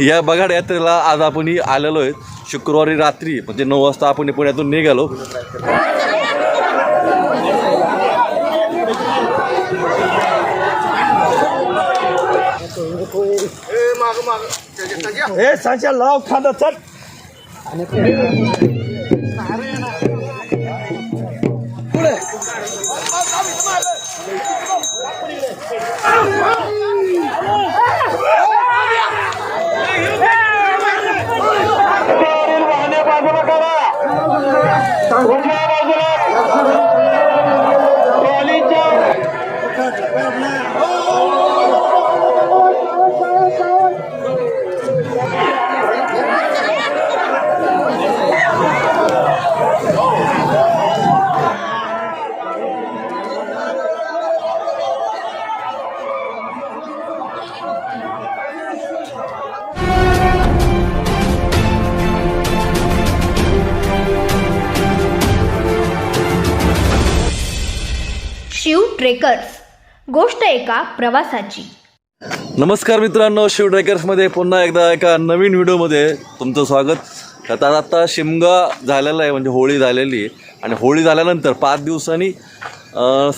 या बघाड यात्रेला आज आपण आलेलो आहे. शुक्रवारी रात्री म्हणजे नऊ वाजता आपण पुण्यातून निघालो. हे सांच्या लाव खांदा चल. पुढे. ट्रेकर्स. गोष्ट एका प्रवासाची. नमस्कार मित्रांनो शिव ट्रेकर्समध्ये पुन्हा एकदा एका नवीन व्हिडिओमध्ये तुमचं स्वागत. आता आता शिमगा झालेला आहे म्हणजे होळी झालेली आहे. आणि होळी झाल्यानंतर पाच दिवसांनी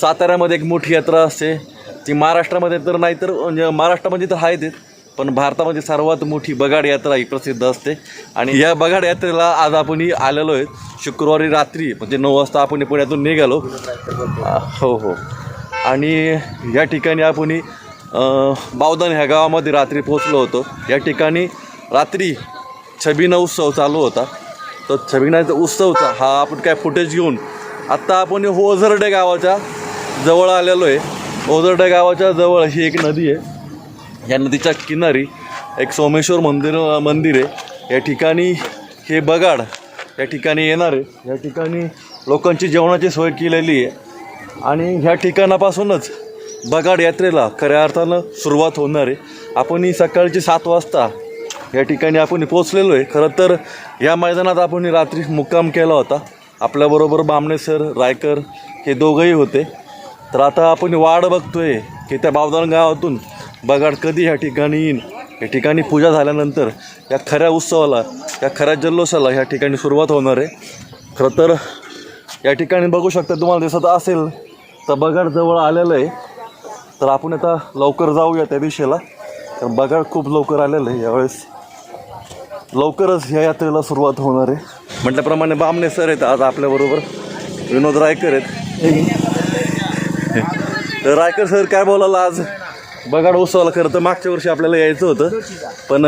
साताऱ्यामध्ये एक मोठी यात्रा असते. ती महाराष्ट्रामध्ये तर नाही तर म्हणजे महाराष्ट्रामध्ये तर आहे तेच पण भारतामध्ये सर्वात मोठी बगाड यात्रा ही प्रसिद्ध असते. आणि या बगाड यात्रेला आज आपणही आलेलो आहे. शुक्रवारी रात्री म्हणजे नऊ वाजता आपण पुण्यातून निघालो. हो हो. आणि या ठिकाणी आपण ही, बावधन ह्या गावामध्ये रात्री पोचलो होतो. या ठिकाणी रात्री छबिना उत्सव चालू होता. तर छबिनाचा उत्सवचा हा आपण काय फुटेज घेऊन आत्ता आपण ओझरडे गावाच्या जवळ आलेलो आहे. ओझरडे गावाच्या जवळ ही एक नदी आहे. या नदीच्या किनारी एक सोमेश्वर मंदिर मंदिर आहे. या ठिकाणी हे बगाड या ठिकाणी येणार आहे. या ठिकाणी लोकांची जेवणाची सोय केलेली आहे. आणि ह्या ठिकाणापासूनच बगाड यात्रेला खऱ्या अर्थानं सुरुवात होणार आहे. आपण ही सकाळची सात वाजता या ठिकाणी आपण पोचलेलो आहे. खरं तर या मैदानात आपण रात्री मुक्काम केला होता. आपल्याबरोबर बामणे सर रायकर हे दोघंही होते. तर आता आपण वाढ बघतोय की त्या बावदान गावातून बगाड कधी ह्या ठिकाणी येईन या ठिकाणी पूजा झाल्यानंतर या खऱ्या उत्सवाला या खऱ्या जल्लोषाला ह्या ठिकाणी सुरुवात होणार आहे. खरं तर या ठिकाणी बघू शकता तुम्हाला दिसत असेल तर बगाड जवळ आलेलं आहे. तर आपण आता लवकर जाऊया त्या दिशेला. तर बगाड खूप लवकर आलेलं आहे यावेळेस. लवकरच या यात्रेला सुरुवात होणार आहे. म्हटल्याप्रमाणे बामणे सर आहेत आज आपल्याबरोबर. विनोद रायकर आहेत. तर रायकर सर काय बोलायला आज? बगाड उत्सवाला खरं तर मागच्या वर्षी आपल्याला यायचं होतं. पण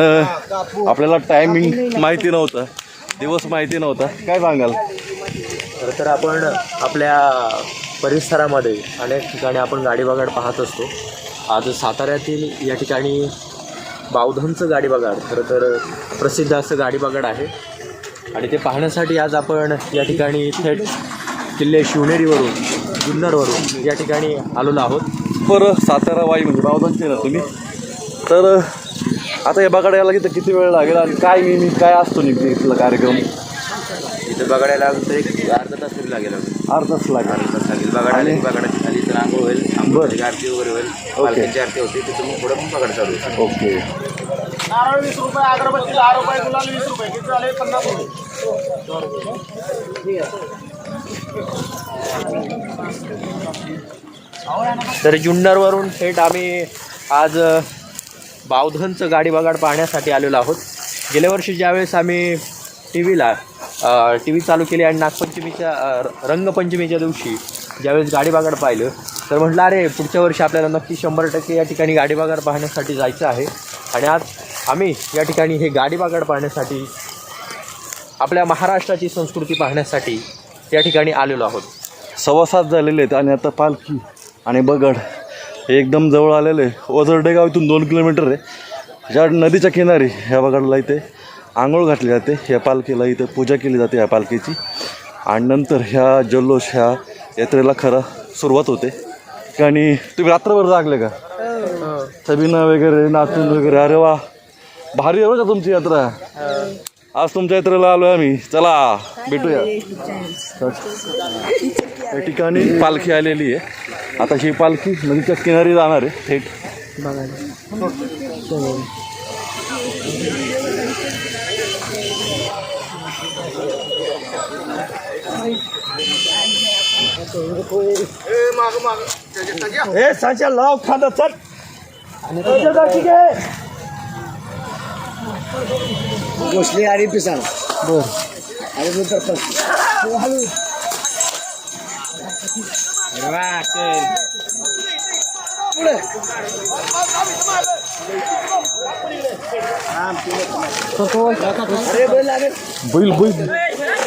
आपल्याला टायमिंग माहिती नव्हतं. दिवस माहिती नव्हता. काय सांगाल? खरं तर आपण आपल्या परिसरामध्ये अनेक ठिकाणी आपण गाडी बगाड पाहत असतो. आज साताऱ्यातील या ठिकाणी बावधनचं गाडी बगाड खरं तर प्रसिद्ध असं गाडी बगाड आहे. आणि ते पाहण्यासाठी आज आपण या ठिकाणी थेट किल्ले शिवनेरीवरून जुन्नरवरून या ठिकाणी आलेलो आहोत. पर सातारा वाई म्हणजे बावधानचे ना तुम्ही? तर आता या बगाड यायला किती किती वेळ लागेल आणि काय नेहमी काय असतो नेमकी इथला कार्यक्रम? इथं बगाडायला तर एक अर्धा तास तरी लागेल अर्धाच लागेल. अर्धा तास लागेल. बगाडाला बगाडाची खाली तर आंघोळ होईल आंघोळ झाली की आरती वगैरे होईल. पालखीची आरती होते तिथून मग पुढे मग बगाड चालू होईल. ओके. नारळ वीस रुपये अगरबत्ती दहा रुपये गुलाल वीस रुपये. किती झाले? पन्नास रुपये. तर जुन्नरवरून थेट आम्ही आज अ, बावधनचं गाडी बगाड पाहण्यासाठी आलेलो आहोत. गेल्या वर्षी ज्यावेळेस आम्ही टी व्हीला टी व्ही चालू केली आणि नागपंचमीच्या र- रंगपंचमीच्या दिवशी ज्यावेळेस गाडी बागाड पाहिलं तर म्हटलं अरे पुढच्या वर्षी आपल्याला नक्की शंभर टक्के या ठिकाणी गाडी बागाड पाहण्यासाठी जायचं आहे. आणि आज आम्ही या ठिकाणी हे गाडी बागाड पाहण्यासाठी आपल्या महाराष्ट्राची संस्कृती पाहण्यासाठी या ठिकाणी आलेलो आहोत. सवासात झालेले आहेत आणि आता पालखी आणि बगड हे एकदम जवळ आलेलं आहे ओझरडे गाव इथून दोन किलोमीटर आहे. ज्या नदीच्या किनारी ह्या बगडला इथे. आंघोळ घातली जाते. ह्या पालखीला इथं पूजा केली जाते ह्या पालखीची. आणि नंतर ह्या जल्लोष ह्या यात्रेला खरं सुरुवात होते. आणि तुम्ही रात्रभर जागले का? सबिना वगैरे नाचून वगैरे. अरे वा! भारी आहे का तुमची यात्रा? आज तुमच्या यात्रेला आलो आम्ही. चला भेटूया. या ठिकाणी पालखी आलेली आहे. आता ही पालखी नदीच्या किनारी जाणार आहे. थेट. हे सांच्या लाव खांदा चल. भोसले आणि पिसाळ बर. आणि नंतर पण. अरे बैल लागेल. बैल बैल.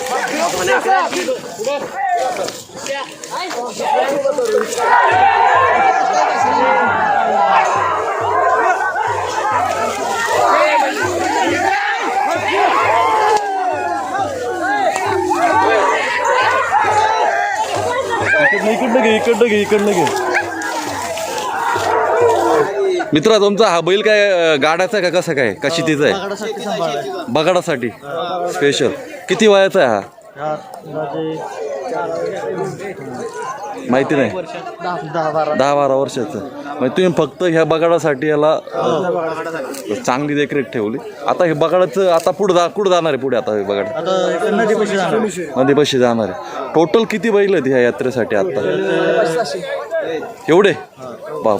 इकडनं घे इकडनं घे इकडनं घे मित्रा तुमचा हा बैल काय गाडाचा आहे का कसा काय? का शेतीचा आहे? बगाडासाठी स्पेशल किती वयाचा आहे हा? माहिती नाही? दहा बारा. वर्षाचं. म्हणजे तुम्ही फक्त ह्या बगाडासाठी याला अं, चांगली देखरेख ठेवली. आता हे बगाडाचं आता पुढे जा कुठं जाणार आहे पुढे आता हे बगाड? नदीपाशी जाणार आहे. टोटल किती बैल आहेत ह्या यात्रेसाठी आता? एवढे? बाप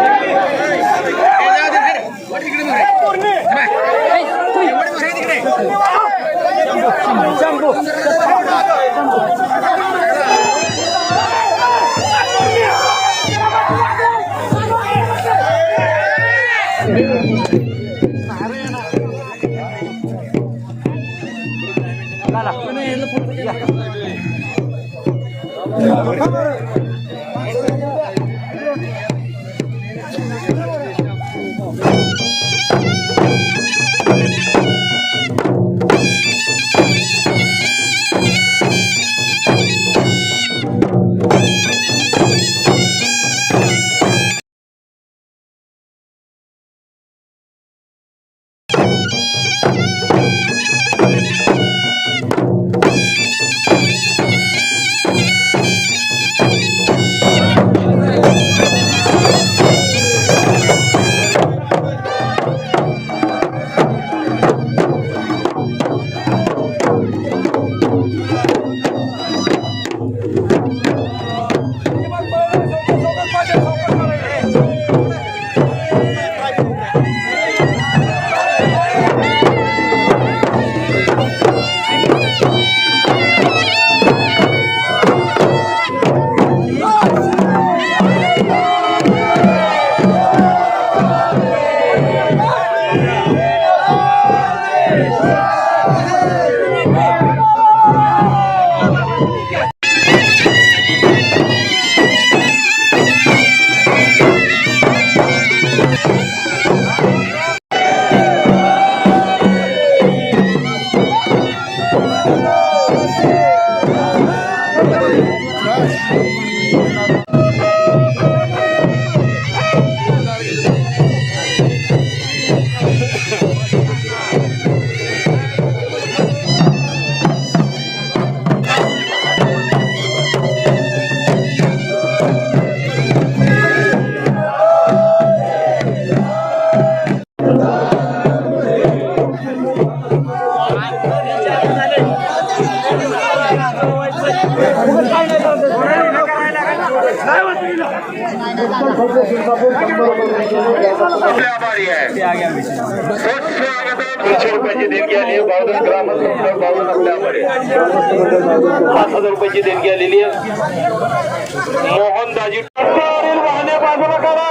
站住！站住！पूर्णिवाले रुपयाची देणगी आली आहे. बावधन ग्रामस्थ बावधन पाच हजार रुपयाची देणगी आलेली आहे. मोहनदाजी दाजी वाहने बाजूला करा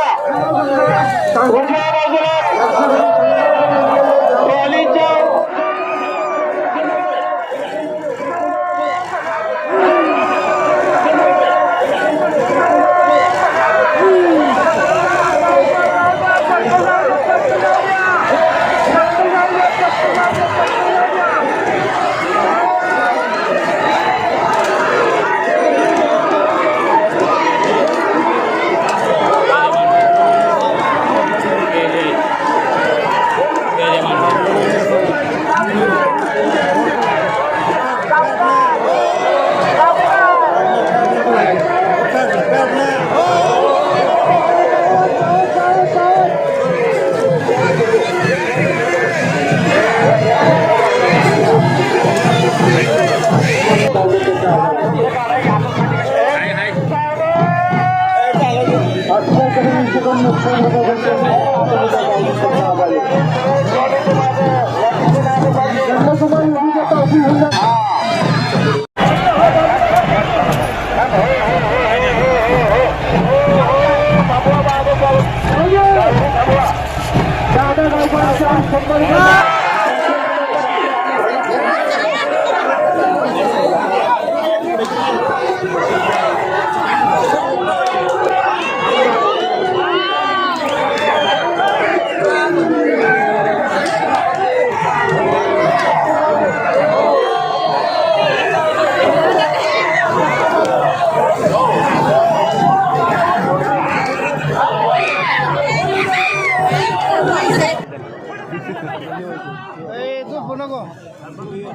शंभर रुपये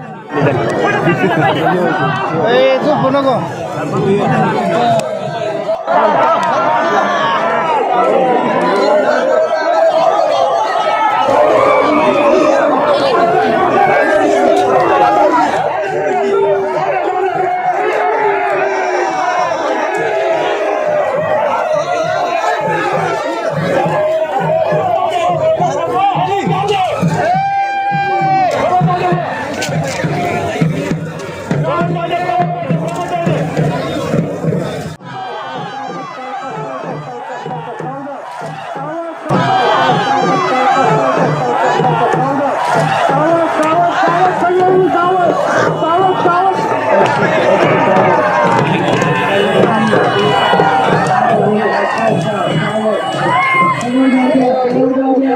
देणगी आले